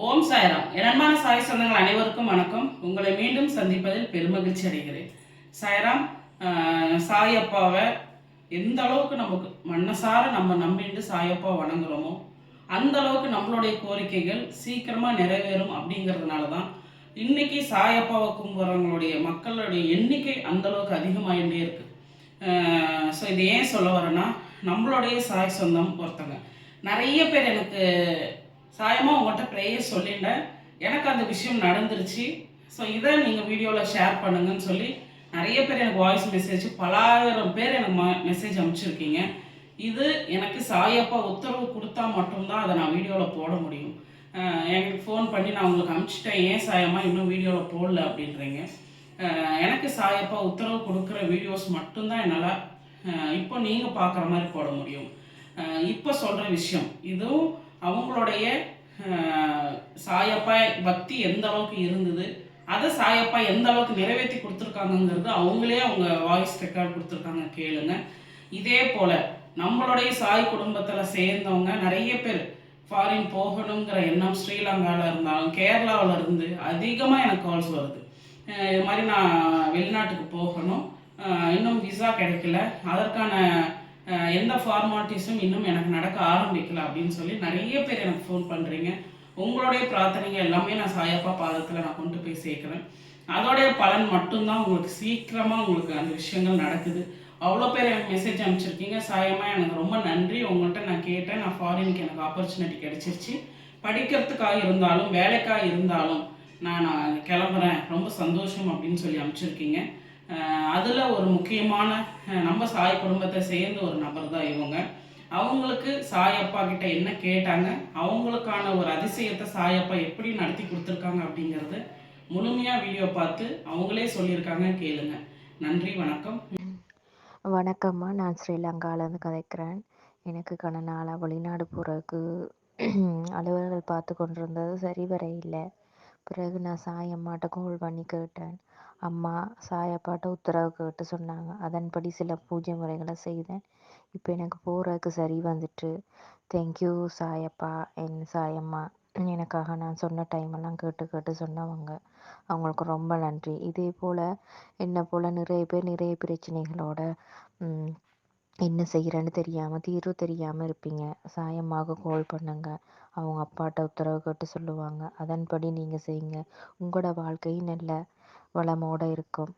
ஓம் சாய்ராம். என் சாய் சொந்தங்கள் அனைவருக்கும் வணக்கம். உங்களை மீண்டும் சந்திப்பதில் பெருமகிழ்ச்சி அடைகிறேன். சாய்ராம் சாய் சாயப்பாவை எந்த அளவுக்கு நமக்கு மண்ணசார நம்ம நம்பிட்டு சாயப்பா வணங்குறோமோ அந்த அளவுக்கு நம்மளுடைய கோரிக்கைகள் சீக்கிரமாக நிறைவேறும் அப்படிங்கிறதுனால தான் இன்னைக்கு சாயப்பாவை கும்புறவங்களுடைய மக்களுடைய எண்ணிக்கை அந்த அளவுக்கு அதிகமாகிட்டே இருக்கு. ஸோ இது ஏன் சொல்ல வரேன்னா நம்மளுடைய சாய் சொந்தம் ஒருத்தங்க. நிறைய பேர் எனக்கு சாயமாக உங்கள்கிட்ட ப்ரேயர் சொல்லிட்டேன் எனக்கு அந்த விஷயம் நடந்துருச்சு. ஸோ இதை நீங்கள் வீடியோவில் ஷேர் பண்ணுங்கன்னு சொல்லி நிறைய பேர் எனக்கு வாய்ஸ் மெசேஜ் பலாயிரம் பேர் எனக்கு மெசேஜ் அனுப்பிச்சிருக்கீங்க. இது எனக்கு சாயப்பா உத்தரவு கொடுத்தா மட்டும்தான் அதை நான் வீடியோவில் போட முடியும். எனக்கு ஃபோன் பண்ணி நான் உங்களுக்கு அனுப்பிச்சிட்டேன். ஏன் சாயமா இன்னும் வீடியோவில் போடல அப்படின்றீங்க. எனக்கு சாயப்பா உத்தரவு கொடுக்குற வீடியோஸ் மட்டும்தான் என்னால் இப்போ நீங்கள் பார்க்குற மாதிரி போட முடியும். இப்போ சொல்கிற விஷயம் இதுவும் அவங்களுடைய சாயப்பா பக்தி எந்த அளவுக்கு இருந்தது அதை சாயப்பா எந்த அளவுக்கு நிறைவேற்றி கொடுத்துருக்காங்கங்கிறது அவங்களே அவங்க வாய்ஸ் ரெக்கார்ட் கொடுத்துருக்காங்க கேளுங்க. இதே போல் நம்மளுடைய சாய் குடும்பத்தில் சேர்ந்தவங்க நிறைய பேர் ஃபாரின் போகணுங்கிற எண்ணம் ஸ்ரீலங்காவில் இருந்தாலும் கேரளாவில் இருந்து அதிகமாக எனக்கு கால்ஸ் வருது. இது மாதிரி நான் வெளிநாட்டுக்கு போகணும். இன்னும் விசா கிடைக்கல. அதற்கான எந்த ஃபார்மாலிட்டிஸும் இன்னும் எனக்கு நடக்க ஆரம்பிக்கல அப்படின்னு சொல்லி நிறைய பேர் எனக்கு ஃபோன் பண்ணுறீங்க உங்களுடைய பிரார்த்தனைங்க எல்லாமே நான் சாயப்பா பாதத்தில் நான் கொண்டு போய் சேர்க்குறேன். அதோடைய பலன் மட்டும்தான் உங்களுக்கு சீக்கிரமாக உங்களுக்கு அந்த விஷயங்கள் நடக்குது. அவ்வளோ பேர் எனக்கு மெசேஜ் அனுப்பிச்சிருக்கீங்க. சாயமா எனக்கு ரொம்ப நன்றி. உங்கள்கிட்ட நான் கேட்டேன். நான் ஃபாரினுக்கு எனக்கு ஆப்பர்ச்சுனிட்டி கிடைச்சிருச்சு. படிக்கிறதுக்காக இருந்தாலும் வேலைக்காக இருந்தாலும் நான் நான் கிளம்புறேன். ரொம்ப சந்தோஷம் அப்படின்னு சொல்லி அனுப்பிச்சிருக்கீங்க. அதில் ஒரு முக்கியமான நம்ம சாய் குடும்பத்தை சேர்ந்த ஒரு நபர் தான் இவங்க. அவங்களுக்கு சாயப்பா கிட்ட என்ன கேட்டாங்க? அவங்களுக்கான ஒரு அதிசயத்தை சாயப்பா எப்படி நடத்தி கொடுத்துருக்காங்க அப்படிங்கிறது முழுமையாக வீடியோ பார்த்து அவங்களே சொல்லியிருக்காங்க கேளுங்க. நன்றி வணக்கம். வணக்கம்மா. நான் ஸ்ரீலங்காவிலேருந்து கதைக்கிறேன். எனக்கு கன நாளாக வெளிநாடு போகிறதுக்கு அலுவலர்கள் பார்த்து கொண்டிருந்தது சரி வர இல்லை. பிறகு நான் சாயம்மாட்ட கோல் பண்ணி கேட்டேன். அம்மா சாயப்பாட்ட உத்தரவு கேட்டு சொன்னாங்க. அதன்படி சில பூஜை முறைகளை செய்தேன். இப்போ எனக்கு போகிறதுக்கு சரி வந்துட்டு. தேங்க்யூ சாயப்பா என் சாயம்மா எனக்காக நான் சொன்ன டைமெல்லாம் கேட்டு கேட்டு சொன்னவங்க. அவங்களுக்கு ரொம்ப நன்றி. இதே போல் என்னை போல் நிறைய பேர் நிறைய பிரச்சனைகளோட என்ன செய்கிறேன்னு தெரியாமல் தீர்வு தெரியாமல் இருப்பீங்க. சாயம்மாவுக்கு கால் பண்ணுங்க. அவங்க அப்பாட்ட உத்தரவு கேட்டு சொல்லுவாங்க. அதன்படி நீங்கள் செய்யுங்க. உங்களோட வாழ்க்கை நல்ல வளமோட இருக்கும்.